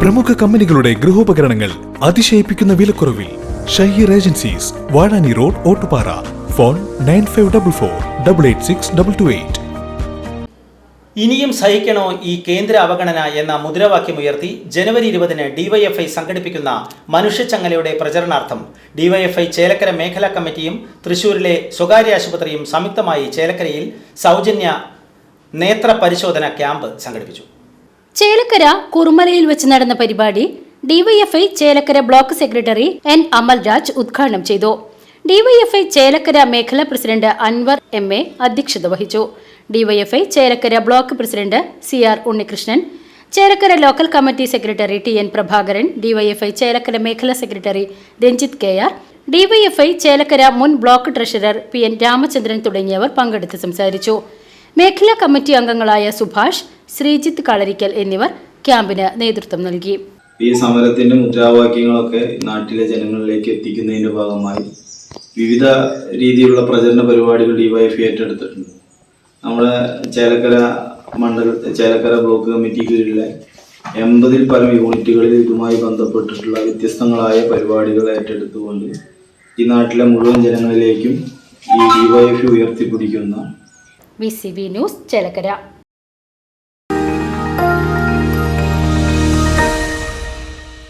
പ്രമുഖ കമ്പനികളുടെ ഗൃഹോപകരണങ്ങൾ അതിശയിപ്പിക്കുന്ന വിലക്കുറവിൽ Shaheer agencies Vazhani road Ottupara. Phone nine five double four double eight six double two eight. ഇനിയും സഹിക്കണോ ഈ കേന്ദ്ര അവഗണന എന്ന മുദ്രാവാക്യമുയർത്തി ജനുവരി ഇരുപതിന് ഡിവൈഎഫ്ഐ സംഘടിപ്പിക്കുന്ന മനുഷ്യച്ചങ്ങലയുടെ പ്രചരണാർത്ഥം? ഡിവൈഎഫ്ഐ ചേലക്കര മേഖലാ കമ്മിറ്റിയും തൃശൂരിലെ സ്വകാര്യ ആശുപത്രിയും സംയുക്തമായി ചേലക്കരയിൽ സൗജന്യ നേത്ര പരിശോധന ക്യാമ്പ് സംഘടിപ്പിച്ചു. ചേലക്കര കുറുമലയിൽ വെച്ച് നടന്ന പരിപാടി DYFI Chelakkara block secretary N Amalraj ഉദ്ഘാടനം ചെയ്തു. ഡിവൈഎഫ്ഐ ചേലക്കര മേഖലാ പ്രസിഡന്റ് അൻവർ എം എ അധ്യക്ഷത വഹിച്ചു. DYFI Chelakkara block president C R Unnikrishnan Chelakkara local committee secretary T N Prabhakaran DYFI Chelakkara മേഖലാ secretary Ranjith K R DYFI Chelakkara മുൻ block treasurer P N Ramachandran തുടങ്ങിയവർ പങ്കെടുത്ത് സംസാരിച്ചു. മേഖലാ committee അംഗങ്ങളായ സുഭാഷ് ശ്രീജിത്ത് കളരിക്കൽ എന്നിവർ ക്യാമ്പിന് നേതൃത്വം നൽകി. ഈ സമരത്തിന്റെ മുദ്രാവാക്യങ്ങളൊക്കെ നാട്ടിലെ ജനങ്ങളിലേക്ക് എത്തിക്കുന്നതിന്റെ ഭാഗമായി വിവിധ രീതിയിലുള്ള പ്രചരണ പരിപാടികൾ ഡിവൈഎഫ് ഏറ്റെടുത്തിട്ടുണ്ട്. നമ്മുടെ ചേലക്കര മണ്ഡല ചേലക്കര ബ്ലോക്ക് കമ്മിറ്റി കീഴിലെ എൺപതിൽ പരം യൂണിറ്റുകളിൽ ഇതുമായി ബന്ധപ്പെട്ടിട്ടുള്ള വ്യത്യസ്തങ്ങളായ പരിപാടികൾ ഏറ്റെടുത്തുകൊണ്ട് ഈ നാട്ടിലെ മുഴുവൻ ജനങ്ങളിലേക്കും ഈ ഡിവൈഎഫ് ഉയർത്തിപ്പിടിക്കുന്ന വി ന്യൂസ് ചേലക്കര